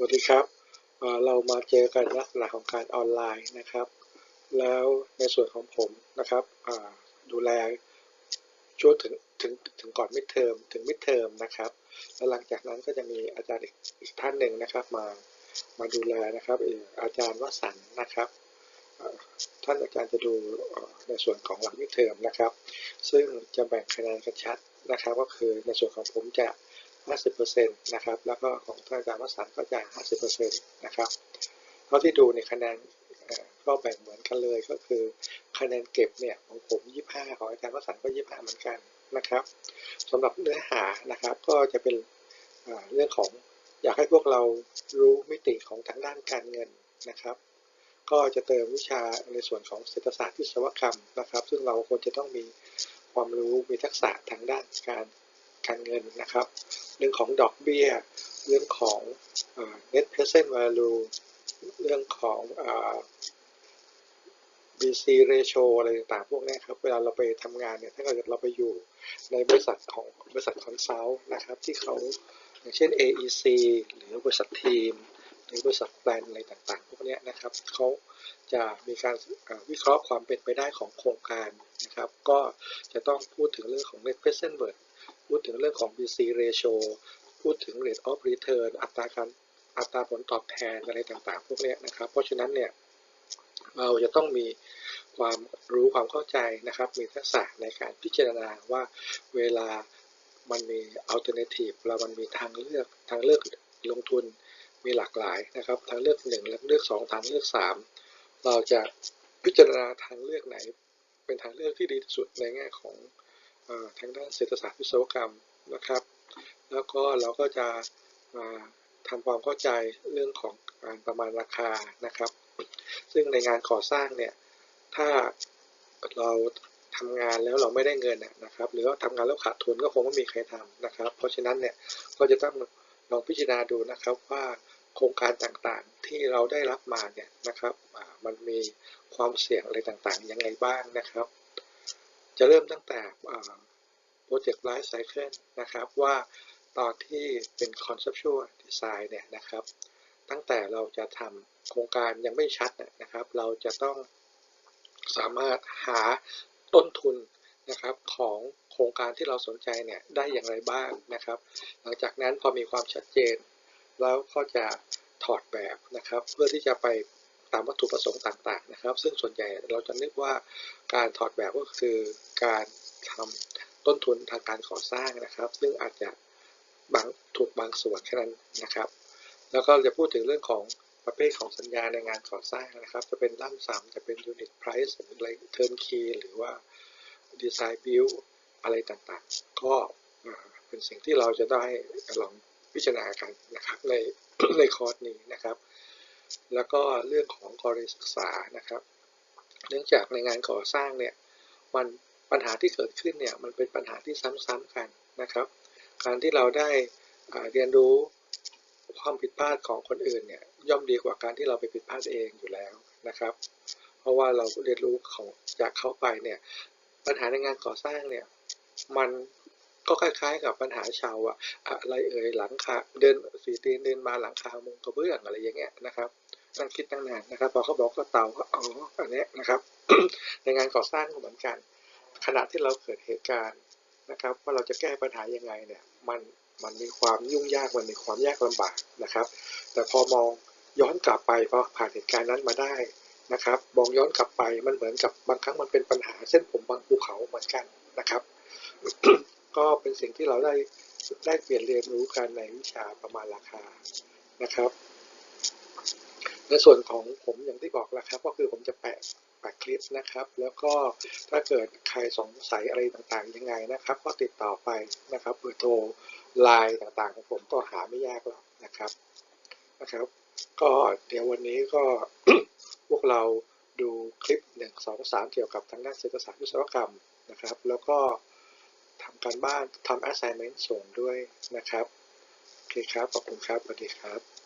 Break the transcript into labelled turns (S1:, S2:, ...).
S1: สวัสดีครับ เรามาเจอกันลักษณะของการออนไลน์นะครับ แล้วในส่วนของผมนะครับดูแลช่วงถึงถึงถึงก่อนมิดเทอมถึงมิดเทอมนะครับ แล้วหลังจากนั้นก็จะมีอาจารย์อีกอีกท่านหนึ่งนะครับ มามาดูแลนะครับออาจารย์วสันนะครับท่านอาจารย์จะดูในส่วนของหลังมิดเทอมนะครับ ซึ่งจะแบ่งคะแนนกันชัดนะครับ ก็คือในส่วนของผมจะ 50%นะครับแล้วก็ของท่านอาจารย์วสันต์ก็จะ50%นะครับเท่าที่ดูในคะแนนก็แบ่งเหมือนกันเลยก็คือคะแนนเก็บเนี่ยของผม 25 ของอาจารย์วสันต์ก็ 25 เหมือนกันนะครับสำหรับเนื้อหานะครับก็จะเป็นเรื่องของอยากให้พวกเรารู้มิติของทางด้านการเงินนะครับ ก็จะเติมวิชาในส่วนของเศรษฐศาสตร์วิศวกรรมนะครับ ซึ่งเราควรจะต้องมีความรู้มีทักษะทางด้านการการเงินนะครับ เรื่องของดอกเบี้ย เรื่องของเอ่อ net present value เรื่องของอ BC ratio อะไรต่างๆพวกนี้ครับ เวลาเราไปทำงานเนี่ย ถ้าเกิดเราไปอยู่ในบริษัทของบริษัทคอนซัลท์นะครับ ที่เขาอย่างเช่น AEC หรือบริษัททีม หรือบริษัทแปลนอะไรต่างๆ พวกนี้นะครับ เขาจะมีการวิเคราะห์ความเป็นไปได้ของโครงการนะครับ ก็จะต้องพูดถึงเรื่องของ net present value พูดถึงเรื่องของ BC ratio พูดถึง rate of return อัตราการอัตราผลตอบแทนอะไรต่างๆ พวกนี้นะครับ เพราะฉะนั้นเนี่ยเราจะต้องมีความรู้ความเข้าใจนะครับ มีทักษะในการพิจารณาว่าเวลามันมี alternative เรามันมีทางเลือกทางเลือกลงทุนมีหลากหลายนะครับ ทางเลือกหนึ่งทางเลือกสองทางเลือกสามเราจะพิจารณาทางเลือกไหน เป็นทางเลือกที่ดีที่สุดในแง่ของ ทางด้านเศรษฐศาสตร์วิศวกรรมนะครับ แล้วก็เราก็จะมาทำความเข้าใจเรื่องของการประมาณราคานะครับ ซึ่งในงานก่อสร้างเนี่ย ถ้าเราทำงานแล้วเราไม่ได้เงินนะครับ หรือว่าทำงานแล้วขาดทุนก็คงไม่มีใครทำนะครับ เพราะฉะนั้นเนี่ยก็จะต้องลองพิจารณาดูนะครับว่าโครงการต่างๆที่เราได้รับมาเนี่ยนะครับมันมีความเสี่ยงอะไรต่างๆยังไงบ้างนะครับ จะเริ่มตั้งแต่โปรเจกต์ไลฟ์ไซเคิลนะครับว่าตอนที่เป็น conceptual design เนี่ยนะครับ ตั้งแต่เราจะทำโครงการยังไม่ชัดน่ะนะครับ เราจะต้องสามารถหาต้นทุนนะครับของโครงการที่เราสนใจเนี่ยได้อย่างไรบ้างนะครับ หลังจากนั้นพอมีความชัดเจน แล้วก็จะถอดแบบนะครับ เพื่อที่จะไป ตามวัตถุประสงค์ต่างๆนะครับ ซึ่งส่วนใหญ่เราจะนึกว่าการถอดแบบก็คือการทำต้นทุนทางการก่อสร้างนะครับ ซึ่งอาจจะบางถูกบางส่วนแค่นั้นนะครับ แล้วก็จะพูดถึงเรื่องของประเภทของสัญญาในงานก่อสร้างนะครับ จะเป็นล่ำซ้ำจะเป็น unit price หรืออะไร turnkey หรือว่า design build อะไรต่างๆ ก็เป็นสิ่งที่เราจะได้ลองพิจารณากันนะครับในในคอร์สนี้นะครับ แล้วก็เรื่องของกรณีศึกษานะครับ เนื่องจากในงานก่อสร้างเนี่ยมันปัญหาที่เกิดขึ้นเนี่ยมันเป็นปัญหาที่ซ้ำๆกันนะครับ การที่เราได้เรียนรู้ความผิดพลาดของคนอื่นเนี่ยย่อมดีกว่าการที่เราไปผิดพลาดเองอยู่แล้วนะครับ เพราะว่าเราเรียนรู้ของจากเขาไปเนี่ยปัญหาในงานก่อสร้างเนี่ยมัน ก็คล้ายๆ กับปัญหาชาวอะอะไรเอ่ยหลังคาเดินสีตีนเดินมาหลังคามุงกระเบื้องอะไรอย่างเงี้ยนะครับนั่งคิดตั้งนานนะครับพอเขาบอกก็เตาก็อ๋ออันนี้นะครับในงานก่อสร้างก็เหมือนกัน ขณะที่เราเกิดเหตุการณ์นะครับ ว่าเราจะแก้ปัญหายังไงเนี่ยมันมันมีความยุ่งยากมันมีความยากลำบากนะครับ แต่พอมองย้อนกลับไปพอผ่านเหตุการณ์นั้นมาได้นะครับมองย้อนกลับไปมันเหมือนกับบางครั้งมันเป็นปัญหาเส้นผมบางภูเขาเหมือนกันนะครับ ก็เป็นสิ่งที่เราได้ได้เปลี่ยนเรียนรู้กันในวิชาประมาณราคานะครับ ในส่วนของผมอย่างที่บอกแล้วครับ ก็คือผมจะแปะแปะคลิปนะครับ แล้วก็ถ้าเกิดใครสงสัยอะไรต่างๆยังไงนะครับ ก็ติดต่อไปนะครับเบอร์โทรไลน์ต่างๆ ของผมก็หาไม่ยากหรอกนะครับนะครับ ก็เดี๋ยววันนี้ก็พวกเราดูคลิปหนึ่งสองสามเกี่ยวกับทางด้านเศรษฐศาสตร์วิศวกรรมนะครับ แล้วก็ำการบ้านทำ assignment ส่งด้วยนะครับ โอเคครับ ขอบคุณครับ สวัสดีครับ